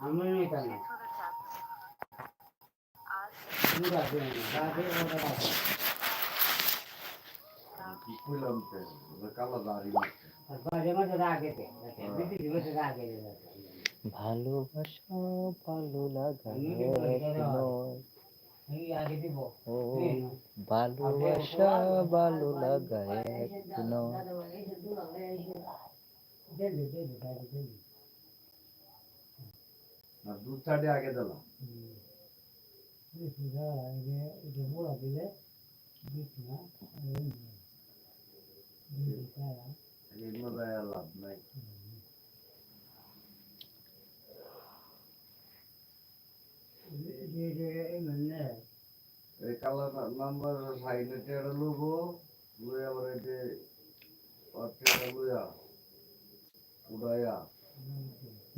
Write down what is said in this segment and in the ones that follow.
আমি নেই কেন দূর আছে রাতে ওটা রাতে কইলাম তো ওরা কালা দাড়ি মারছে আর বাজে মাঝে রাগে তে বিটি দিবসে রাগে ভালোবাসা ভালো লাগা ভালোবাসা ভালো লাগা এক নয় দেবে দেবে দাদি দেবে আর দু চারটে আগে দিলাম সুধা আগে এটা মোড়া দিলে দিস না দিদি তারা। এগুলো দেয় লাভ নাই। যে যে এমনে এই কালা নাম্বার টেড়ে লুবো লুই আবার উড়াইয়া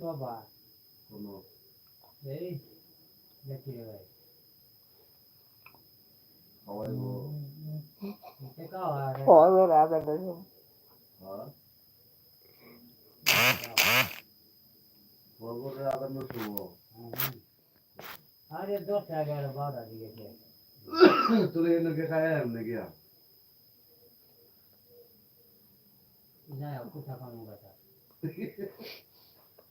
শোভা কোনো। এই দেখি রে ভাই? খাওয়াইবো এটা কাওয়া রে হবে রাগা দেবো হ্যাঁ? বলব আরে দশ এগারো বারোটা দিকে তুই এনে খায় এমনি গিয়া না কোথা কামো কথা।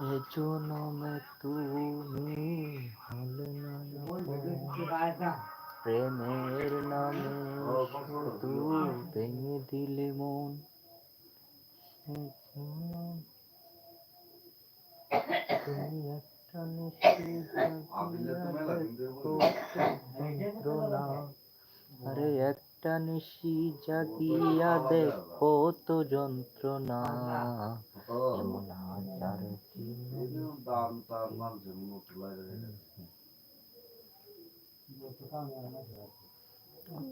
এ জনমে তুমি হলে প্রেমের নামে শুধু ভেঙে দিলে মন তুমি একটা তো মেলা আরে একটা নিশি জাগিয়া দেখো তো যন্ত্রণা। এমন হাজার জীবন দাম তার মানুষের মুখ লাগে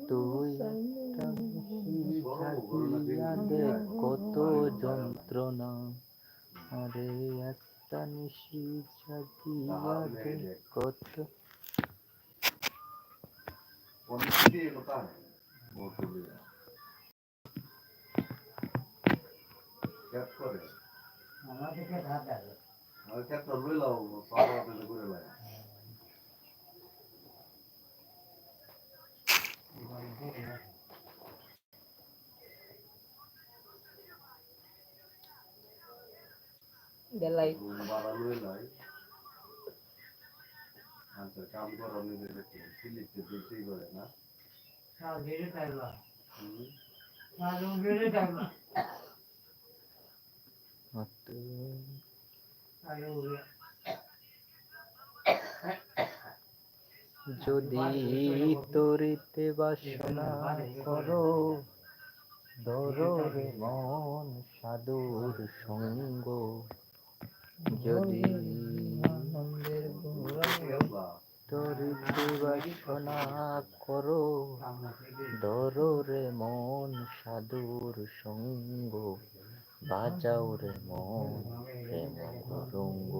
তুই একটা নিশি জাগিয়া দেখো তো যন্ত্রণা আরে একটা নিশি জাগিয়া দেখো তো পঞ্চাশটি কথা বহুত করে দেলাই রুম ভাড়া লইলাই আচ্ছা কাম করা নিজে দেখতে সিলিপতে বেশি করে না সাল ধীরে থাকবা হুম। সাল ধীরে থাকবা সাল যদি তরিতে বাসনা করো ধরো রে মন সাধুর সঙ্গ যদি। তরিতে বাসনা করো ধরো মন সাধুর সঙ্গ বাজাও রে মন প্রেম রঙ্গ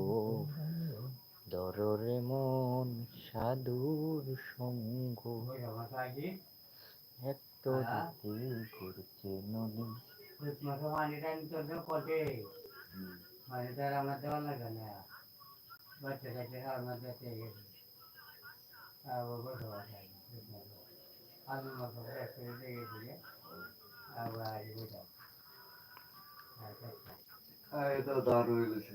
ধরো রে মন সাধুর সঙ্গ। এক তো দিতে ঘুরছে নদী। পানিটা এটা দারু হইলেছে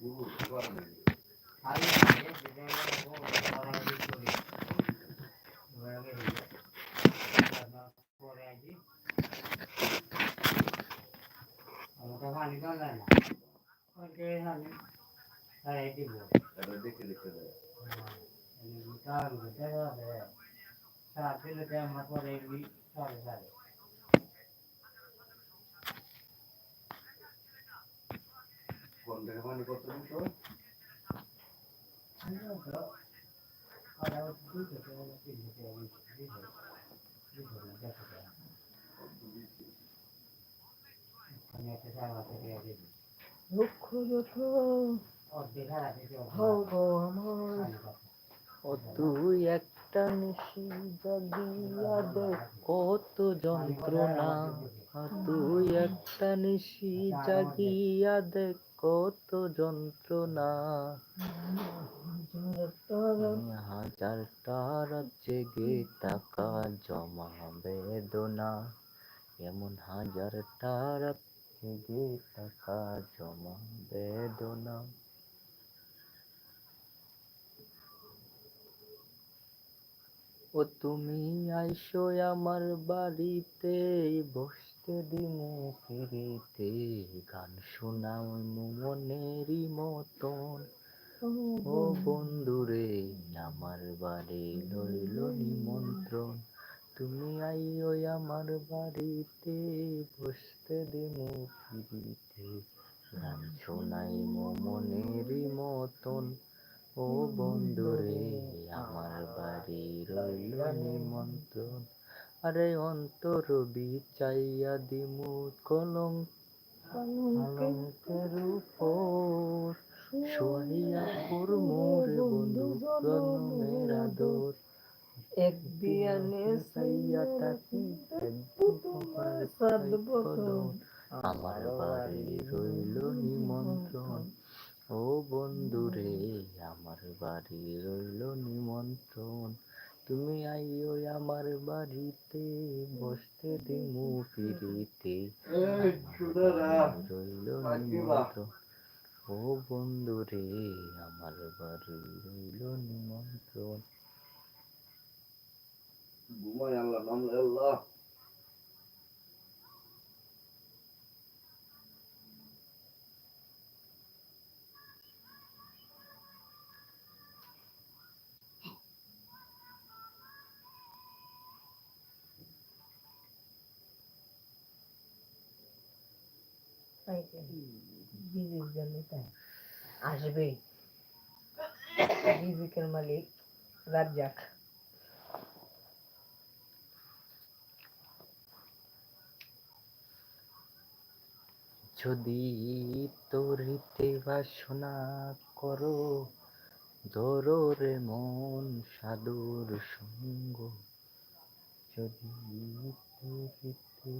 গুরু সুবার নেই আমি যেটা বড় দিক করি বড় করে পরে আছি আমাকে পানি তো দেয় না ওকে আমি সারাই দিব এটা দেখে দেখে দেয় কাল ঘুরতে হবে সাত দিলে আমার পরে এগুলি সাড়ে সাড়ে কোন থেকে মানে কত দিত দুঃখ যত হও আমার। ও তুই একটা নিশি জাগিয়া দেখ কত যন্ত্রণা। আর তুই একটা নিশি জাগিয়া দেখ। কত যন্ত্রণা। হাজারটা রাত জেগে টাকা জমা বেদনা। এমন হাজারটা রাত জেগে টাকা জমা বেদনা। ও তুমি আইসো আমার বাড়িতে বসতে দিনে ফিরিতে গান শোনাও মনেরই মতন। ও বন্ধুরে আমার বাড়ি লইল নিমন্ত্রণ। তুমি আইও আমার বাড়িতে বসতে দিনে ফিরিতে গান শোনাই মনেরই মতন। ও বন্ধুরে আমার বাড়ি রইল নিমন্ত্রণ। আরে অন্তর বিচাইয়া দিমু কলম কলঙ্কের উপর। শোয়াইয়া মোরে বন্ধু জন্মের আদর। এক বিয়ানে সাইয়া তাকি আমার বাড়ি রইল নিমন্ত্রণ। ও বন্ধুরে, আমার বাড়ি রইল নিমন্ত্রণ। তুমি আইও বাড়িতে বসতে দিমু সুদারা রইল ও বন্ধুরে আমার বাড়ি রইল নিমন্ত্রণ। ঘুমাই আল্লাহ আল্লাহ বিজির জন্য তাই মালিক রাজ্জাক যদি বাসনা করো ধরো রে মন সাধুর সঙ্গ, যদি তোরিতে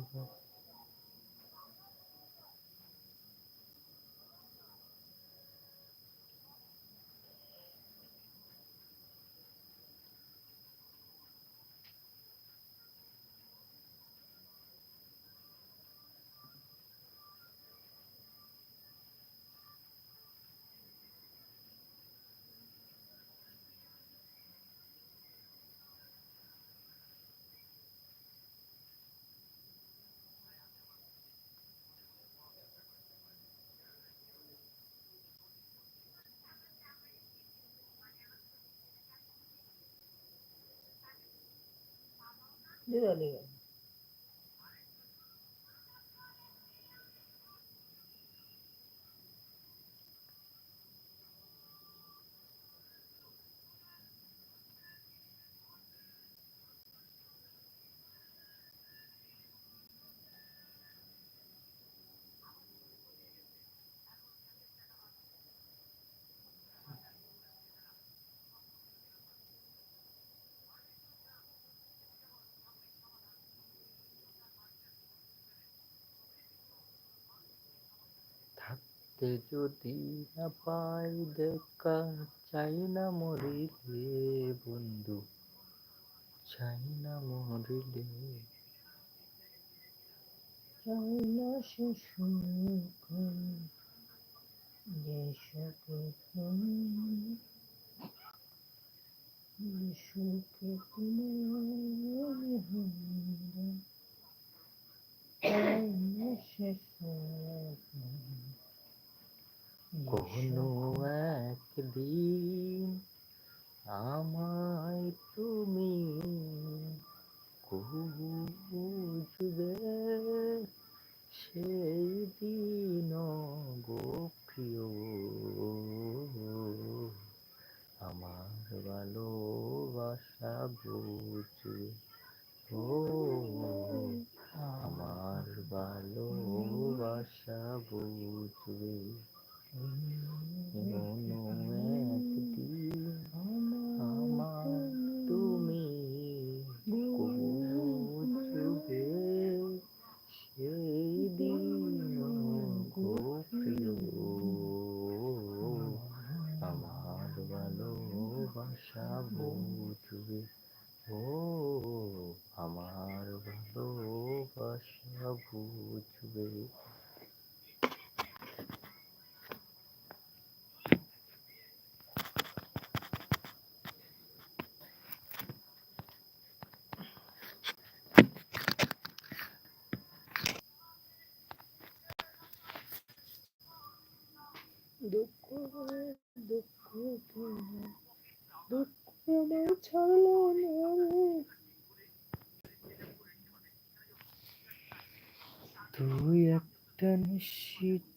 বাস- দুজনে যদি না পাই দেখা চাই না মরিলে বন্ধু চাই না মরিলে চাই না শিশু দুঃখ দুঃখ ছাড়লো তুই একটা নিশ্চিত